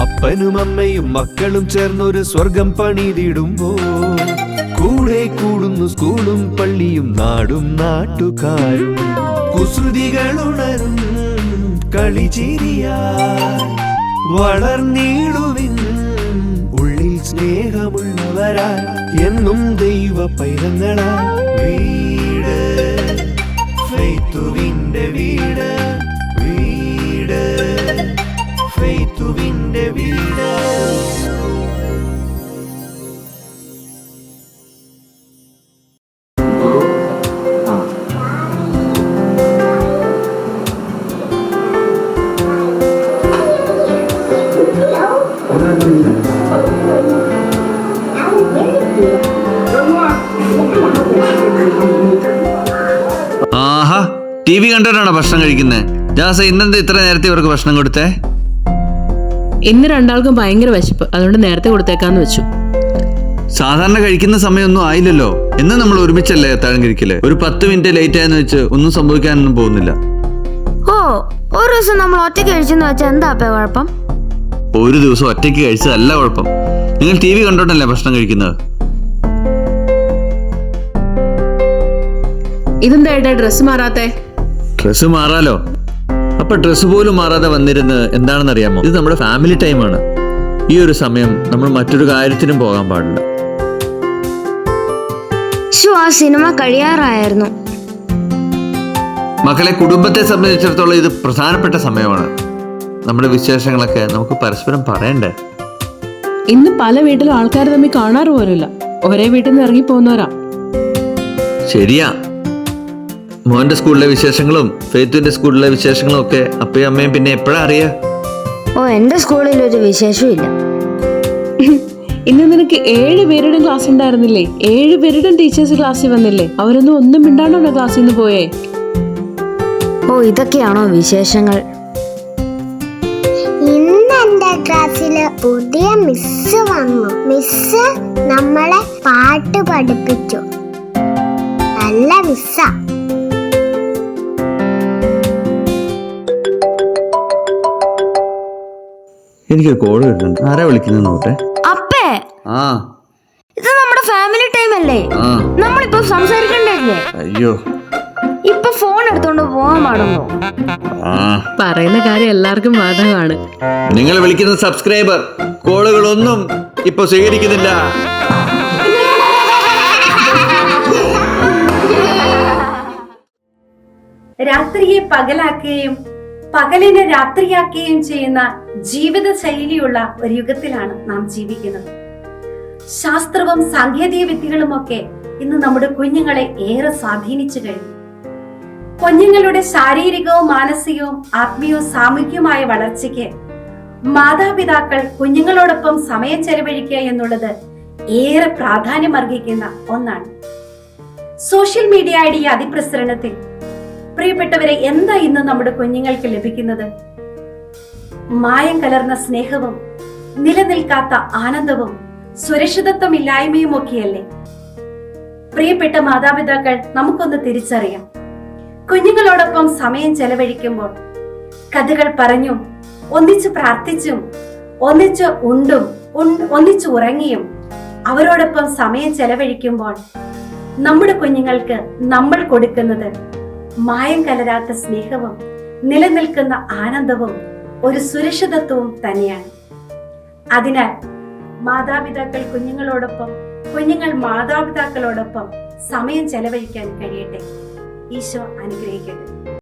അപ്പനും അമ്മയും മക്കളും ചേർന്നൊരു സ്വർഗം പണിതിടുമ്പോൾ കൂടെ കൂടുന്നു സ്കൂളും പള്ളിയും നാടും നാട്ടുകാരും. കുസൃതികൾ ഉണരും കളിചിരിയായി വളർന്നീടുവിൻ ഉള്ളിൽ സ്നേഹമുള്ളവരായി എന്നും ദൈവ പൈതങ്ങളായി. വീട് ഫെയ്ത്തുവിന്റെ വീട് വീട്. ആഹാ ടി വി കണ്ടിട്ടാണോ ഭക്ഷണം കഴിക്കുന്നത് ജാസ ഇന്നെന്താ ഇത്ര നേരത്തെ ഇവർക്ക് ഭക്ഷണം കൊടുത്തേ? ഇന്ന് രണ്ടാൾക്കും ഭയങ്കര വിശപ്പ്. അതുകൊണ്ട് നേരത്തെ കൊടുത്തേക്കാന്ന് വെച്ചു. സാധാരണ കഴിക്കുന്ന സമയമൊന്നും ആയില്ലല്ലോ. എന്ന് നമ്മൾ ഒരുമിച്ചല്ലേ അത്താഴം കഴിക്കൽ ഒരു പത്ത് മിനിറ്റ് ലേറ്റ് ആയെന്ന് വെച്ച് ഒന്നും സംഭവിക്കാനൊന്നും പോകുന്നില്ല. ഓ ഒരു ദിവസം നമ്മൾ ഒറ്റയ്ക്ക് കഴിച്ചെന്ന് വെച്ചാൽ എന്താ അപ്പേ കുഴപ്പം? ഒരു ദിവസം ഒറ്റയ്ക്ക് കഴിച്ചതല്ല കുഴപ്പം. നിങ്ങൾ ടി വി കണ്ടോണ്ടല്ലേ ഭക്ഷണം കഴിക്കുന്നത്? ഇതെന്താ ഏട്ടാ ഡ്രസ്സ് മാറാത്തെ? ഡ്രസ്സ് മാറാലോ. അപ്പൊ ഡ്രസ് പോലും മാറാതെ വന്നിരുന്ന് എന്താണെന്ന് അറിയാമോ ഇത് നമ്മുടെ ഫാമിലി ടൈമാണ് ഈ ഒരു സമയം നമ്മൾ മറ്റൊരു കാര്യത്തിനും പോകാൻ പാടില്ല. ആ സിനിമ കഴിയാറായിരുന്നു. മക്കളെ കുടുംബത്തെ സംബന്ധിച്ചിടത്തോളം ഇത് പ്രധാനപ്പെട്ട സമയമാണ്. നമ്മുടെ വിശേഷങ്ങളൊക്കെ നമുക്ക് പരസ്പരം പറയണ്ടേ? ഇന്ന് പല വീട്ടിലും ആൾക്കാർ തമ്മിൽ കാണാറ് പോലുമില്ല. ഒരേ വീട്ടിൽ നിന്ന് ഇറങ്ങി പോകുന്നവരാ. ശരിയാ. മോന്റെ സ്കൂളിലെ വിശേഷങ്ങളും ഫേത്തുവിന്റെ സ്കൂളിലെ വിശേഷങ്ങളും ഒക്കെ അപ്പയും അമ്മയും പിന്നെ എപ്പോഴാ അറിയാ? ഓ എന്റെ സ്കൂളിൽ ഒരു വിശേഷവും ഇല്ല. ഇന്ന് നിനക്ക് ഏഴ് പേരുടെ ക്ലാസ് ഉണ്ടായിരുന്നില്ലേ? ഏഴ് പേരുടെ ടീച്ചേഴ്സ് ക്ലാസ്സിൽ വന്നില്ലേ? അവരൊന്നും ഒന്നും മിണ്ടാണോ ക്ലാസ്സിൽ നിന്ന് പോയേ? ഓ ഇതൊക്കെയാണോ വിശേഷങ്ങൾ? ഇന്ന് എന്റെ ക്ലാസ്സിൽ പുതിയ മിസ് വന്നു. മിസ് നമ്മളെ പാട്ട് പഠിപ്പിച്ചു. നല്ല മിസ്സാ. എനിക്കൊരു കോൾ വരുന്നുണ്ട് ആരാ വിളിക്കുന്നത് നോട്ടെ അപ്പേ. ആ. ഇത് നമ്മുടെ ഫാമിലി ടൈം അല്ലേ? ആ. നമ്മളിപ്പോ സംസാരിക്കണ്ടല്ലേ അയ്യോ. ഇപ്പൊ ഫോൺ എടുത്തോണ്ട് പോവാൻ പാടുന്നു ആ. പറയുന്ന കാര്യം എല്ലാവർക്കും ബാധകമാണ് നിങ്ങൾ വിളിക്കുന്ന സബ്സ്ക്രൈബർ കോളുകളൊന്നും ഇപ്പൊ സ്വീകരിക്കുന്നില്ല. രാത്രിയെ പകലാക്കുകയും പകലിനെ രാത്രിയാക്കുകയും ചെയ്യുന്ന ജീവിത ശൈലിയുള്ള ഒരു യുഗത്തിലാണ് നാം ജീവിക്കുന്നത്. ശാസ്ത്രവും സാങ്കേതിക വിദ്യകളുമൊക്കെ ഇന്ന് നമ്മുടെ കുഞ്ഞുങ്ങളെ ഏറെ സ്വാധീനിച്ചു കഴിഞ്ഞു. കുഞ്ഞുങ്ങളുടെ ശാരീരികവും മാനസികവും ആത്മീയവും സാമൂഹികവുമായ വളർച്ചയ്ക്ക് മാതാപിതാക്കൾ കുഞ്ഞുങ്ങളോടൊപ്പം സമയം ചെലവഴിക്കുക എന്നുള്ളത് ഏറെ പ്രാധാന്യമർഹിക്കുന്ന ഒന്നാണ്. സോഷ്യൽ മീഡിയയുടെ ഈ അതിപ്രസരണത്തിൽ പ്രിയപ്പെട്ടവരെ എന്താ ഇന്ന് നമ്മുടെ കുഞ്ഞുങ്ങൾക്ക് ലഭിക്കുന്നത്? മായം കലർന്ന സ്നേഹവും നിലനിൽക്കാത്ത ആനന്ദവും സുരക്ഷിതത്വമില്ലായ്മയും ഒക്കെയല്ലേ പ്രിയപ്പെട്ട മാതാപിതാക്കൾ നമുക്കൊന്ന് തിരിച്ചറിയാം. കുഞ്ഞുങ്ങളോടൊപ്പം സമയം ചെലവഴിക്കുമ്പോൾ കഥകൾ പറഞ്ഞും ഒന്നിച്ചു പ്രാർത്ഥിച്ചും ഒന്നിച്ച് ഉണ്ടും ഒന്നിച്ചു ഉറങ്ങിയും അവരോടൊപ്പം സമയം ചെലവഴിക്കുമ്പോൾ നമ്മുടെ കുഞ്ഞുങ്ങൾക്ക് നമ്മൾ കൊടുക്കുന്നത് മായം കലരാത്ത സ്നേഹവും നിലനിൽക്കുന്ന ആനന്ദവും ഒരു സുരക്ഷിതത്വവും തന്നെയാണ്. അതിനാൽ മാതാപിതാക്കൾ കുഞ്ഞുങ്ങളോടൊപ്പം കുഞ്ഞുങ്ങൾ മാതാപിതാക്കളോടൊപ്പം സമയം ചെലവഴിക്കാൻ കഴിയട്ടെ. ഈശോ അനുഗ്രഹിക്കട്ടെ.